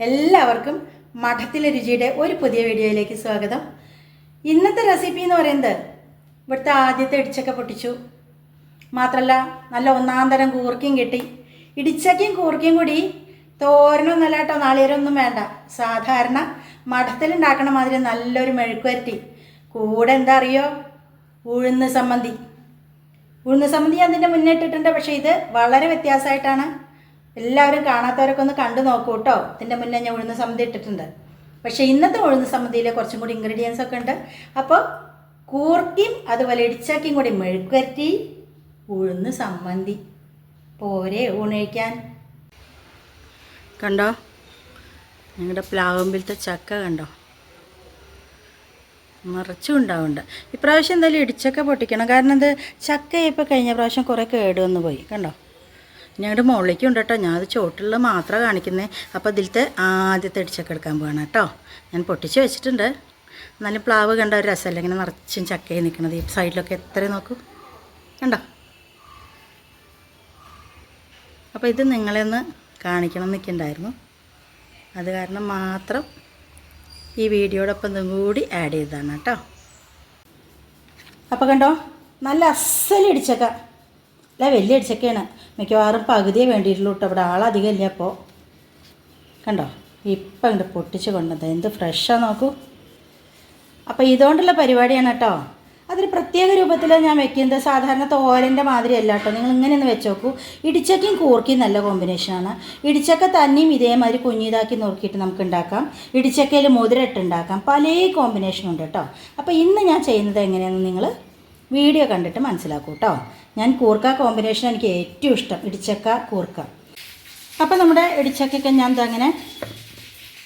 എല്ലാവർക്കും മഠത്തിലെ രുചിയുടെ ഒരു പുതിയ വീഡിയോയിലേക്ക് സ്വാഗതം. ഇന്നത്തെ റെസിപ്പി എന്ന് പറയുന്നത് ഇവിടുത്തെ ആദ്യത്തെ ഇടിച്ചക്ക പൊട്ടിച്ചു. മാത്രമല്ല നല്ല ഒന്നാം തരം കൂർക്കയും കിട്ടി. ഇടിച്ചക്കയും കൂർക്കയും കൂടി തോരനൊന്നും അല്ല കേട്ടോ ഒന്നും വേണ്ട. സാധാരണ മഠത്തിലുണ്ടാക്കണ മാതിരി നല്ലൊരു മെഴുക്കുവരട്ടി കൂടെ എന്താ അറിയോ? ഉഴുന്ന് സമ്മന്തി. ഉഴുന്ന് സമ്മന്തി ഞാൻ മുന്നേ ഇട്ടിട്ടുണ്ട് പക്ഷേ ഇത് വളരെ വ്യത്യാസമായിട്ടാണ് എല്ലാവരും കാണാത്തവരൊക്കെ ഒന്ന് കണ്ടു നോക്കൂ കേട്ടോ. ഇതിന്റെ മുന്നേ ഞാൻ ഉഴുന്ന സമ്മതി ഇട്ടിട്ടുണ്ട്. പക്ഷേ ഇന്നത്തെ ഉഴുന്ന സമ്മതിയിൽ കുറച്ചും കൂടി ഇൻഗ്രീഡിയൻസ് ഒക്കെ ഉണ്ട്. അപ്പോൾ കൂർക്കിയും അതുപോലെ ഇടിച്ചാക്കിയും കൂടി മെഴുക്കുരട്ടി ഉഴുന്ന് സമ്മന്തി. പോരെ ഊണഴിക്കാൻ കണ്ടോ? ഞങ്ങളുടെ പ്ലാവമ്പിലത്തെ ചക്ക കണ്ടോ? നിറച്ചും ഉണ്ടാവുന്നുണ്ട്. ഇപ്രാവശ്യം എന്തായാലും ഇടിച്ചൊക്കെ പൊട്ടിക്കണം. കാരണം ഇത് ചക്ക ഇപ്പോൾ കഴിഞ്ഞ പ്രാവശ്യം കുറേ കേടുവന്ന് പോയി. കണ്ടോ? ഞങ്ങളുടെ മുകളിലേക്കും ഉണ്ട് കേട്ടോ ഞാൻ അത് ചോട്ടിലുള്ള മാത്രമേ കാണിക്കുന്നത് അപ്പോൾ ഇതിലത്തെ ആദ്യത്തെ അടിച്ചൊക്കെ എടുക്കാൻ പോകണം കേട്ടോ. ഞാൻ പൊട്ടിച്ച് വെച്ചിട്ടുണ്ട്. എന്നാലും പ്ലാവ് കണ്ട ഒരു രസമല്ല. ഇങ്ങനെ നിറച്ചും ചക്കയായി നിൽക്കണത് ഈ സൈഡിലൊക്കെ എത്ര നോക്കൂ. കണ്ടോ? അപ്പോൾ ഇത് നിങ്ങളെ ഒന്ന് കാണിക്കണം നിൽക്കണ്ടായിരുന്നു അത് കാരണം മാത്രം ഈ വീഡിയോടൊപ്പം ഇതും കൂടി ആഡ് ചെയ്തതാണ് കേട്ടോ. അപ്പോൾ കണ്ടോ? നല്ല അസലിടിച്ചൊക്കെ അല്ല വലിയ അടിച്ചൊക്കെയാണ്. മിക്കവാറും പകുതിയേ വേണ്ടിയിട്ടുള്ളൂ കേട്ടോ. ഇവിടെ ആളധികം ഇല്ല അപ്പോൾ കണ്ടോ? ഇപ്പം ഇങ്ങോട്ട് പൊട്ടിച്ച് കൊണ്ടത് എന്ത് ഫ്രഷാണ് നോക്കൂ. അപ്പോൾ ഇതുകൊണ്ടുള്ള പരിപാടിയാണ് കേട്ടോ. അതൊരു പ്രത്യേക രൂപത്തിൽ ഞാൻ വെക്കുന്നത് സാധാരണ തോരന്റെ മാതിരി അല്ല കേട്ടോ. നിങ്ങൾ ഇങ്ങനെ ഒന്ന് വെച്ച് നോക്കൂ. ഇടിച്ചക്കയും കൂർക്കയും നല്ല കോമ്പിനേഷനാണ് ഇടിച്ചക്ക തന്നെയും ഇതേമാതിരി കുഞ്ഞിതാക്കി നുറുക്കിയിട്ട് നമുക്ക് ഉണ്ടാക്കാം. ഇടിച്ചക്കയിൽ മുതിരട്ട് ഉണ്ടാക്കാം. പല കോമ്പിനേഷനും ഉണ്ട് കേട്ടോ. അപ്പോൾ ഇന്ന് ഞാൻ ചെയ്യുന്നത് എങ്ങനെയാണെന്ന് നിങ്ങൾ വീഡിയോ കണ്ടിട്ട് മനസ്സിലാക്കൂ കേട്ടോ. ഞാൻ കൂർക്ക കോമ്പിനേഷൻ എനിക്ക് ഏറ്റവും ഇഷ്ടം. ഇടിച്ചക്ക കൂർക്ക. അപ്പോൾ നമ്മുടെ ഇടിച്ചക്കൊക്കെ ഞാൻ അങ്ങനെ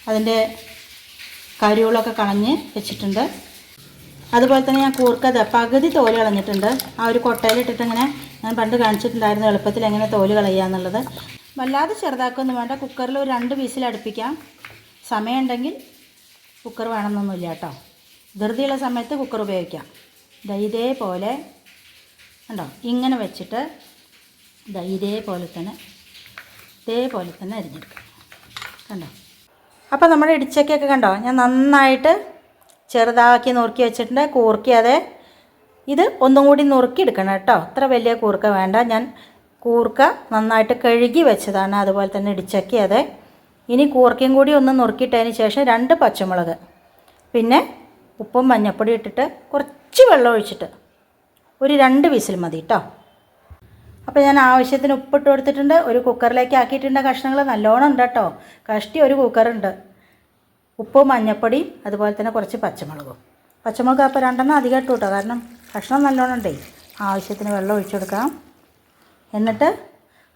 അതിന്റെ കരികളൊക്കെ കളഞ്ഞ് വെച്ചിട്ടുണ്ട്. അതുപോലെ തന്നെ ഞാൻ കൂർക്കത് പകുതി തോൽ കളഞ്ഞിട്ടുണ്ട്. ആ ഒരു കൊട്ടയിലിട്ടിട്ട് ഇങ്ങനെ ഞാൻ പണ്ട് കാണിച്ചിട്ടുണ്ടായിരുന്നു എളുപ്പത്തിൽ എങ്ങനെ തോൽ കളയുക വല്ലാതെ ചെറുതാക്കൊന്നും വേണ്ട. കുക്കറിൽ ഒരു രണ്ട് പീസിൽ അടുപ്പിക്കാം. സമയമുണ്ടെങ്കിൽ കുക്കർ വേണമെന്നൊന്നുമില്ല കേട്ടോ. ധൃതിയുള്ള സമയത്ത് കുക്കർ ഉപയോഗിക്കാം. ഇതേപോലെ ഉണ്ടോ ഇങ്ങനെ വെച്ചിട്ട് ഇതാ ഇതേപോലെ തന്നെ ഇതേപോലെ തന്നെ അരിഞ്ഞെടുക്കാം. കണ്ടോ? അപ്പോൾ നമ്മുടെ ഇടിച്ചക്കയൊക്കെ കണ്ടോ? ഞാൻ നന്നായിട്ട് ചെറുതാക്കി നുറുക്കി വെച്ചിട്ടുണ്ട്. കൂർക്കിയാതെ ഇത് ഒന്നും കൂടി നുറുക്കി എടുക്കണം കേട്ടോ. അത്ര വലിയ കൂർക്ക വേണ്ട. ഞാൻ കൂർക്ക നന്നായിട്ട് കഴുകി വെച്ചതാണ് അതുപോലെ തന്നെ ഇടിച്ചക്കി അതെ ഇനി കൂർക്കയും കൂടി ഒന്ന് നുറുക്കിയിട്ടതിന് ശേഷം രണ്ട് പച്ചമുളക്. പിന്നെ ഉപ്പും മഞ്ഞപ്പൊടി ഇട്ടിട്ട് കുറച്ച് വെള്ളം ഒഴിച്ചിട്ട് ഒരു രണ്ട് വിസിൽ മതി കേട്ടോ അപ്പോൾ ഞാൻ ആവശ്യത്തിന് ഉപ്പിട്ട് കൊടുത്തിട്ടുണ്ട്. ഒരു കുക്കറിലേക്ക് ആക്കിയിട്ടുണ്ട് കഷ്ണങ്ങൾ. നല്ലോണം ഉണ്ട് കേട്ടോ കഷ്ടി ഒരു കുക്കറുണ്ട്. ഉപ്പും മഞ്ഞപ്പൊടിയും അതുപോലെ തന്നെ കുറച്ച് പച്ചമുളകും. പച്ചമുളക് അപ്പോൾ രണ്ടെണ്ണം അധികം ഇട്ടു കേട്ടോ കാരണം കഷ്ണം നല്ലോണം ഉണ്ടേ. ആവശ്യത്തിന് വെള്ളം ഒഴിച്ചു കൊടുക്കാം എന്നിട്ട്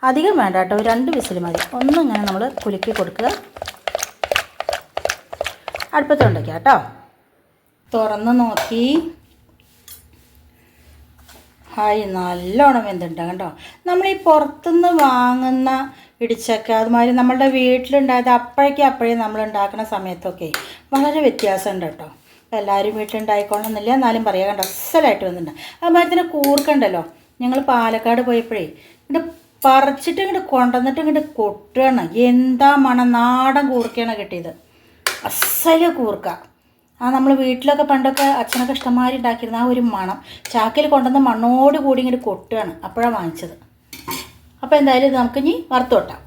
അധികം വേണ്ട കേട്ടോ രണ്ട് വിസിൽ മതി. ഒന്നും ഇങ്ങനെ നമ്മൾ കുലുക്കി കൊടുക്കുക. അടുപ്പത്തുണ്ടൊക്കെ കേട്ടോ തുറന്ന് നോക്കി. ഹായ് നല്ലോണം വെന്തുണ്ട് കേട്ടോ നമ്മൾ ഈ പുറത്തുനിന്ന് വാങ്ങുന്ന ഇടിച്ചക്ക അതുമാതിരി നമ്മളുടെ വീട്ടിലുണ്ടായത് അപ്പോഴേക്കും അപ്പോഴേ നമ്മൾ ഉണ്ടാക്കുന്ന സമയത്തൊക്കെ വളരെ വ്യത്യാസമുണ്ട് കേട്ടോ. എല്ലാവരും വീട്ടിലുണ്ടായിക്കോളണമെന്നില്ല എന്നാലും പറയാം കണ്ടോ അസലായിട്ട് വന്നിട്ടുണ്ട് അതുമാതിരി തന്നെ കൂർക്കണ്ടല്ലോ? ഞങ്ങൾ പാലക്കാട് പോയപ്പോഴേ ഇങ്ങോട്ട് പറിച്ചിട്ട് ഇങ്ങോട്ട് കൊണ്ടുവന്നിട്ട് ഇങ്ങോട്ട് കൊട്ടുകയാണ്. എന്താ മണം നാടൻ കൂർക്കയാണ് കിട്ടിയത്. അസൽ കൂർക്ക. ആ നമ്മൾ വീട്ടിലൊക്കെ പണ്ടൊക്കെ അച്ഛനൊക്കെ ഇഷ്ടംമാതിരി ഉണ്ടാക്കിയിരുന്ന ആ ഒരു മണം. ചാക്കിൽ കൊണ്ടുവന്ന മണ്ണോട് കൂടി ഇങ്ങോട്ട് കൊട്ടുകയാണ്. അപ്പോഴാണ് വാങ്ങിച്ചത്. അപ്പോൾ എന്തായാലും ഇത് നമുക്ക് ഇനി വറുത്ത് കൊട്ടാം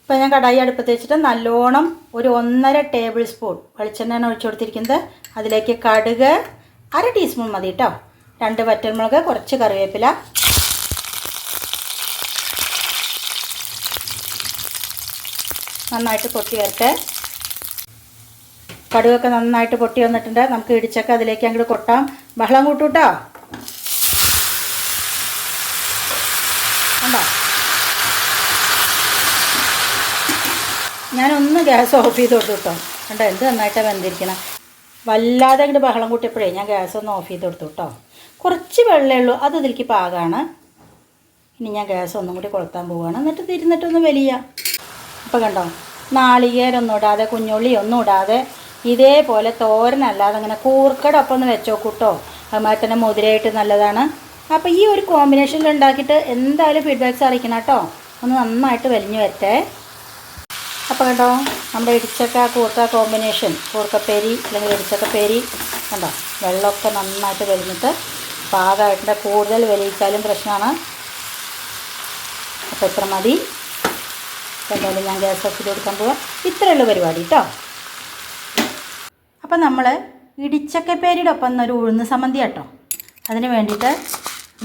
ഇപ്പോൾ ഞാൻ കടായി അടുപ്പത്ത് വെച്ചിട്ട് നല്ലോണം ഒരു ഒന്നര ടേബിൾ സ്പൂൺ വെളിച്ചെണ്ണയാണ് ഒഴിച്ചു കൊടുത്തിരിക്കുന്നത്. അതിലേക്ക് കടുക് അര ടീസ്പൂൺ മതി കേട്ടോ രണ്ട് വറ്റൽമുളക് കുറച്ച് കറിവേപ്പില. നന്നായിട്ട് പൊട്ടി വരട്ടെ കടുകൊക്കെ നന്നായിട്ട് പൊട്ടി വന്നിട്ടുണ്ട്. നമുക്ക് ഇടിച്ചൊക്കെ അതിലേക്ക് അങ്ങോട്ട് കൊട്ടാം. ബഹളം കൂട്ടൂട്ടോ. ഉണ്ടോ ഞാനൊന്ന് ഗ്യാസ് ഓഫ് ചെയ്ത് കൊടുത്തു കേട്ടോ. കണ്ടോ? എന്ത് നന്നായിട്ടാണ് വെന്തിരിക്കണം. വല്ലാതെ അങ്ങോട്ട് ബഹളം കൂട്ടിയപ്പോഴേ ഞാൻ ഗ്യാസ് ഒന്ന് ഓഫ് ചെയ്ത് കൊടുത്തു കേട്ടോ. കുറച്ച് വെള്ളമേ ഉള്ളൂ. അത് ഇതിലേക്ക് പാകമാണ് ഇനി ഞാൻ ഗ്യാസ് ഒന്നും കൂടി കൊളുത്താൻ പോവുകയാണ് എന്നിട്ട് തിരുന്നിട്ടൊന്ന് വലിയ. അപ്പോൾ കണ്ടോ? നാളികേരൊന്നും ഇടാതെ കുഞ്ഞുള്ളി ഒന്നും ഇടാതെ ഇതേപോലെ തോരനല്ലാതെ അങ്ങനെ കൂർക്കടൊപ്പം ഒന്ന് വെച്ചോക്കൂട്ടോ. അതുമാതിരി തന്നെ മുതിരയായിട്ട് നല്ലതാണ്. അപ്പോൾ ഈ ഒരു കോമ്പിനേഷനിൽ ഉണ്ടാക്കിയിട്ട് എന്തായാലും ഫീഡ്ബാക്ക്സ് അറിയിക്കണം കേട്ടോ. ഒന്ന് നന്നായിട്ട് വലിഞ്ഞു വരട്ടെ. അപ്പോൾ കണ്ടോ നമ്മുടെ ഇടിച്ചക്ക കൂർക്ക കോമ്പിനേഷൻ കൂർക്കപ്പേരി അല്ലെങ്കിൽ ഇടിച്ചക്കപ്പേരി. കണ്ടോ വെള്ളമൊക്കെ നന്നായിട്ട് വലിഞ്ഞിട്ട് പാകമായിട്ടുണ്ട്. കൂടുതൽ വലിയിച്ചാലും പ്രശ്നമാണ്. അപ്പോൾ ഇത്ര മതി. എന്തായാലും ഞാൻ ഗ്യാസ് ഓഫ് ചെയ്ത് കൊടുക്കാൻ പോവാം. ഇത്രയുള്ള പരിപാടി കേട്ടോ. അപ്പം നമ്മൾ ഇടിച്ചക്കപ്പേരിയുടെ ഒപ്പം ഒരു ഉഴുന്ന് സമ്മന്തി കേട്ടോ. അതിന് വേണ്ടിയിട്ട്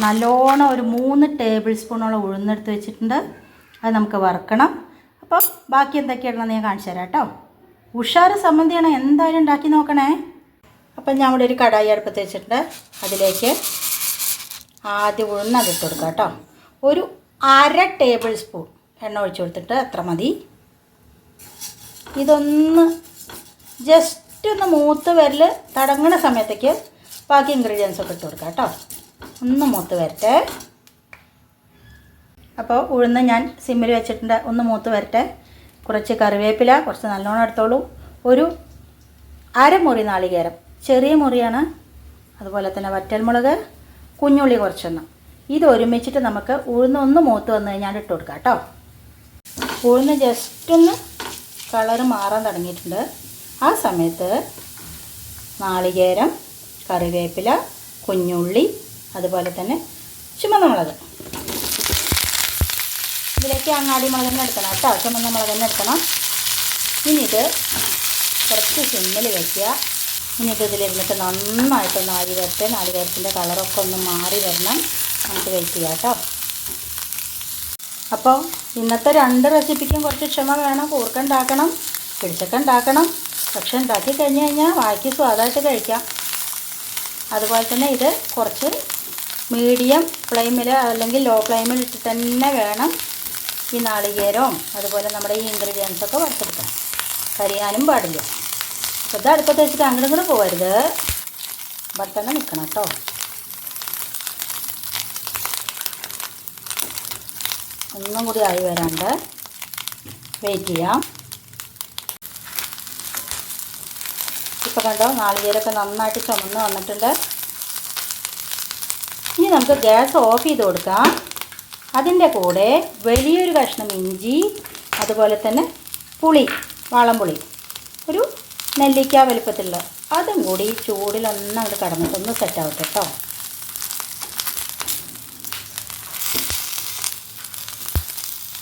നല്ലോണം ഒരു മൂന്ന് ടേബിൾ സ്പൂണോളം ഉഴുന്നെടുത്ത് വെച്ചിട്ടുണ്ട്. അത് നമുക്ക് വറുക്കണം. അപ്പോൾ ബാക്കി എന്തൊക്കെയാണെന്ന് ഞാൻ കാണിച്ചു തരാം കേട്ടോ. ഉഷാറ് സമ്മന്തിയാണ് എന്തായാലും ഉണ്ടാക്കി നോക്കണേ. അപ്പം ഞാൻ ഇവിടെ ഒരു കടായി അടുപ്പത്ത് വെച്ചിട്ടുണ്ട്. അതിലേക്ക് ആദ്യം ഉഴുന്ന് അതിട്ട് കൊടുക്കുക കേട്ടോ. ഒരു അര ടേബിൾ സ്പൂൺ എണ്ണ ഒഴിച്ച് കൊടുത്തിട്ട് അത്ര മതി. ഇതൊന്ന് ജസ്റ്റ് ഒന്ന് മൂത്ത് വരൽ തടങ്ങണ സമയത്തേക്ക് ബാക്കി ഇൻഗ്രീഡിയൻസ് ഒക്കെ ഇട്ട് കൊടുക്കാം കേട്ടോ. ഒന്ന് മൂത്ത് വരട്ടെ. അപ്പോൾ ഉഴുന്ന് ഞാൻ സിമ്മിൽ വെച്ചിട്ടുണ്ട്. ഒന്ന് മൂത്ത് വരട്ടെ. കുറച്ച് കറിവേപ്പില കുറച്ച് നല്ലോണം എടുത്തോളൂ. ഒരു അരമുറി നാളികേരം. ചെറിയ മുറിയാണ്. അതുപോലെ തന്നെ വറ്റൽമുളക് കുഞ്ഞുള്ളി കുറച്ചെണ്ണം ഇത് ഒരുമിച്ചിട്ട് നമുക്ക് ഉഴുന്ന് ഒന്ന് മൂത്ത് വന്നു കഴിഞ്ഞാൽ ഇട്ട് കൊടുക്കാം കേട്ടോ. ഉഴുന്ന് ജസ്റ്റ് ഒന്ന് കളറ് മാറാൻ തുടങ്ങിയിട്ടുണ്ട്. ആ സമയത്ത് നാളികേരം കറിവേപ്പില കുഞ്ഞുള്ളി അതുപോലെ തന്നെ ചുമന്ന മുളക് ഇതിലേക്ക് അങ്ങാടി മുളക് തന്നെ എടുക്കണം കേട്ടോ. ചുമന്ന മുളക് തന്നെ എടുക്കണം. ഇനി ഇത് കുറച്ച് സിമ്മിൽ വയ്ക്കുക ഇനി ഇത് ഇതിലിരുന്നിട്ട് നന്നായിട്ടൊന്ന് ആരി വരട്ടെ. നാളികേരത്തിന്റെ കളറൊക്കെ ഒന്ന് മാറി വരണം. നമുക്ക് വെയിറ്റ് ചെയ്യാം കേട്ടോ. അപ്പോൾ ഇന്നത്തെ രണ്ട് റെസിപ്പിക്കും കുറച്ച് ക്ഷമ വേണം. കൂർക്ക ഉണ്ടാക്കണം പിടിച്ചക്ക ഉണ്ടാക്കണം. പക്ഷെ ഉണ്ടാക്കി കഴിഞ്ഞ് കഴിഞ്ഞാൽ വായിക്ക് സ്വാദമായിട്ട് കഴിക്കാം. അതുപോലെ തന്നെ ഇത് കുറച്ച് മീഡിയം ഫ്ലെയിമിൽ അല്ലെങ്കിൽ ലോ ഫ്ലെയിമിൽ ഇട്ടിട്ട് തന്നെ വേണം ഈ നാളികേരവും അതുപോലെ നമ്മുടെ ഈ ഇൻഗ്രീഡിയൻസൊക്കെ വറുത്തെടുക്കാൻ. കരിയാനും പാടില്ല. അപ്പോൾ ഇത് അടുപ്പത്ത് വെച്ചിട്ട് അങ്ങനെ ഇങ്ങോട്ട് പോകരുത് ഭർത്തന്നെ തന്നെ നിൽക്കണം കേട്ടോ ഒന്നും കൂടി ആയി വരാണ്ട് വെയിറ്റ് ചെയ്യാം. ഇപ്പോൾ കണ്ടോ? നാളികേരമൊക്കെ നന്നായിട്ട് ചുമന്ന് വന്നിട്ടുണ്ട്. ഇനി നമുക്ക് ഗ്യാസ് ഓഫ് ചെയ്ത് കൊടുക്കാം. അതിന്റെ കൂടെ വലിയൊരു കഷ്ണം ഇഞ്ചി അതുപോലെ തന്നെ പുളി വാളംപുളി ഒരു നെല്ലിക്ക വലുപ്പത്തിലുള്ള അതും കൂടി ചൂടിലൊന്നും അങ്ങോട്ട് കടന്നിട്ടൊന്ന് സെറ്റ് ആവട്ടെ കേട്ടോ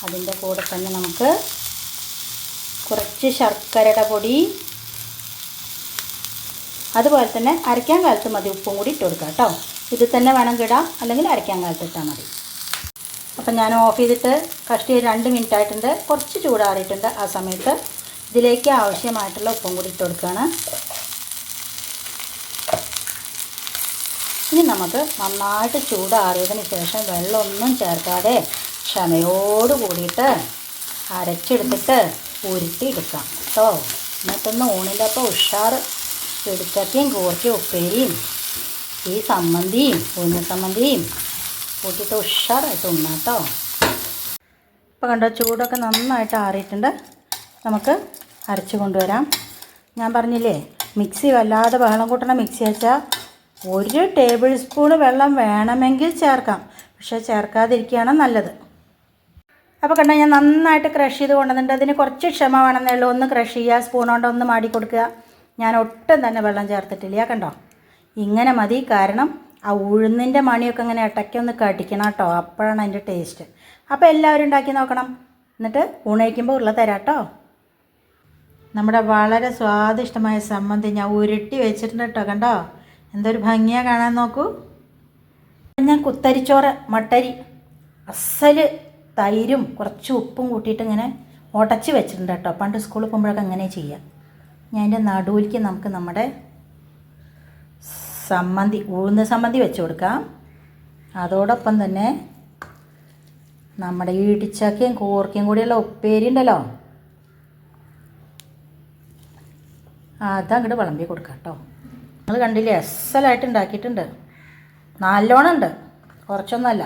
അതിന്റെ കൂടെ തന്നെ നമുക്ക് കുറച്ച് ശർക്കരയുടെ പൊടി അതുപോലെ തന്നെ അരയ്ക്കാൻ കാലത്ത് മതി ഉപ്പും കൂടി ഇട്ട് കൊടുക്കാം കേട്ടോ. ഇത് തന്നെ വേണം കിടാം അല്ലെങ്കിൽ അരയ്ക്കാൻ കാലത്ത് ഇട്ടാൽ മതി. അപ്പം ഞാൻ ഓഫ് ചെയ്തിട്ട് കഷ്ടി രണ്ട് മിനിറ്റ് ആയിട്ടുണ്ട്. കുറച്ച് ചൂടാറിയിട്ടുണ്ട് ആ സമയത്ത്. ഇതിലേക്ക് ആവശ്യമായിട്ടുള്ള ഉപ്പും കൂടി ഇട്ട് കൊടുക്കുകയാണ്. ഇനി നമുക്ക് നന്നായിട്ട് ചൂടാറിയതിന് ശേഷം വെള്ളമൊന്നും ചേർക്കാതെ ക്ഷമയോട് കൂടിയിട്ട് അരച്ചെടുത്തിട്ട് ഉരുട്ടി എടുക്കാം കേട്ടോ. എന്നിട്ടൊന്ന് ഊണിന്റെ അപ്പോൾ ഉഷാറ് പിടിച്ചക്കയും കൂർക്കയും ഉപ്പേരിയും ഈ സമ്മന്തിയും ഉന്ന സമ്മന്തിയും കൂട്ടിയിട്ട് ഉഷാറായിട്ട് ഉണ്ണാം കേട്ടോ ഇപ്പോൾ കണ്ടോ ചൂടൊക്കെ നന്നായിട്ട് ആറിയിട്ടുണ്ട്. നമുക്ക് അരച്ച് കൊണ്ടുവരാം. ഞാൻ പറഞ്ഞില്ലേ മിക്സി വല്ലാതെ ബഹളം കൂട്ടണ മിക്സി വെച്ചാൽ ഒരു ടേബിൾ സ്പൂൺ വെള്ളം വേണമെങ്കിൽ ചേർക്കാം. പക്ഷേ ചേർക്കാതിരിക്കുകയാണ് നല്ലത്. അപ്പോൾ കണ്ടോ ഞാൻ നന്നായിട്ട് ക്രഷ് ചെയ്ത് കൊണ്ടുവന്നിട്ടുണ്ട്. അതിന് കുറച്ച് ക്ഷമ വേണമെന്നേ ഉള്ളൂ. ഒന്ന് ക്രഷ് ചെയ്യുക സ്പൂൺ കൊണ്ട് ഒന്ന് മാടി കൊടുക്കുക. ഞാൻ ഒട്ടും തന്നെ വെള്ളം ചേർത്തിട്ടില്ല. കണ്ടോ? ഇങ്ങനെ മതി. കാരണം ആ ഉഴുന്നിന്റെ മണിയൊക്കെ ഇങ്ങനെ ഇടയ്ക്കൊന്ന് കടിക്കണം കേട്ടോ. അപ്പോഴാണ് അതിന്റെ ടേസ്റ്റ് അപ്പോൾ എല്ലാവരും ഉണ്ടാക്കി നോക്കണം. എന്നിട്ട് ഊണയിക്കുമ്പോൾ ഉള്ള തരാം കേട്ടോ. നമ്മുടെ വളരെ സ്വാദിഷ്ടമായ സമ്മന്തി ഞാൻ ഉരുട്ടി വെച്ചിട്ടുണ്ട് കേട്ടോ. കണ്ടോ? എന്തൊരു ഭംഗിയാണ് കാണാൻ നോക്കൂ. ഞാൻ കുത്തരിച്ചോറ് മട്ടരി അസൽ തൈരും കുറച്ച് ഉപ്പും കൂട്ടിയിട്ട് ഇങ്ങനെ ഉടച്ച് വെച്ചിട്ടുണ്ട് കേട്ടോ. പണ്ട് സ്കൂളിൽ പോകുമ്പോഴൊക്കെ അങ്ങനെ ചെയ്യാം. ഞാൻ എന്റെ നടുവിലേക്ക് നമുക്ക് നമ്മുടെ സമ്മന്തി ഉഴുന്ന സമ്മന്തി വെച്ച് കൊടുക്കാം. അതോടൊപ്പം തന്നെ നമ്മുടെ ഇടിച്ചക്കയും കൂർക്കയും കൂടിയുള്ള ഉപ്പേരി ഉണ്ടല്ലോ. അതങ്ങോട്ട് വിളമ്പി കൊടുക്കാം കേട്ടോ. നിങ്ങൾ കണ്ടില്ലേ അസലായിട്ട് ഉണ്ടാക്കിയിട്ടുണ്ട്. നല്ലോണം ഉണ്ട്. കുറച്ചൊന്നുമല്ല.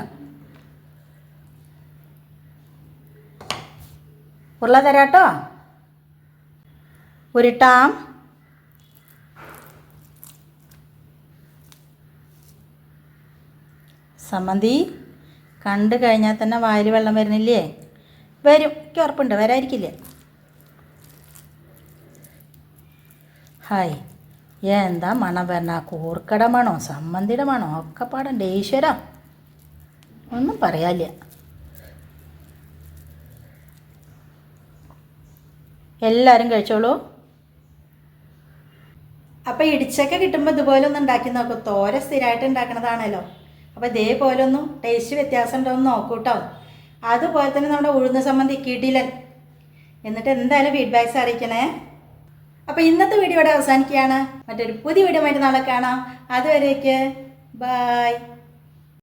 ഉരുള തരാട്ടോ ഉരുട്ടാം. സമ്മന്തി കണ്ടു കഴിഞ്ഞാൽ തന്നെ വായിൽ വെള്ളം വരുന്നില്ലേ? വരും. എനിക്ക് ഉറപ്പുണ്ട്. വരായിരിക്കില്ലേ ഹായ്. എന്താ മണം വരണ കൂർക്കട മണോ? സമ്മന്തിയുടെ മണോ? ഒക്കെ പാടണ്ട. ഈശ്വര. ഒന്നും പറയാല്ല എല്ലാവരും കഴിച്ചോളൂ. അപ്പോൾ ഇടിച്ചക്ക കിട്ടുമ്പോൾ ഇതുപോലെ ഒന്ന് ഉണ്ടാക്കി നോക്കും. തോര സ്ഥിരമായിട്ട് ഉണ്ടാക്കണതാണല്ലോ. അപ്പോൾ ഇതേപോലെ ഒന്നും ടേസ്റ്റ് വ്യത്യാസം ഉണ്ടോ എന്ന് നോക്കൂ കേട്ടോ അതുപോലെ തന്നെ നമ്മുടെ ഉഴുന്ന സംബന്ധി കിടിലൻ. എന്നിട്ട് എന്തായാലും ഫീഡ്ബാക്ക്സ് അറിയിക്കണേ. അപ്പോൾ ഇന്നത്തെ വീഡിയോ ഇവിടെ അവസാനിക്കുകയാണ്. മറ്റൊരു പുതിയ വീഡിയോ ആയിട്ട് നാളെ കാണാം. അതുവരേക്ക് ബായ്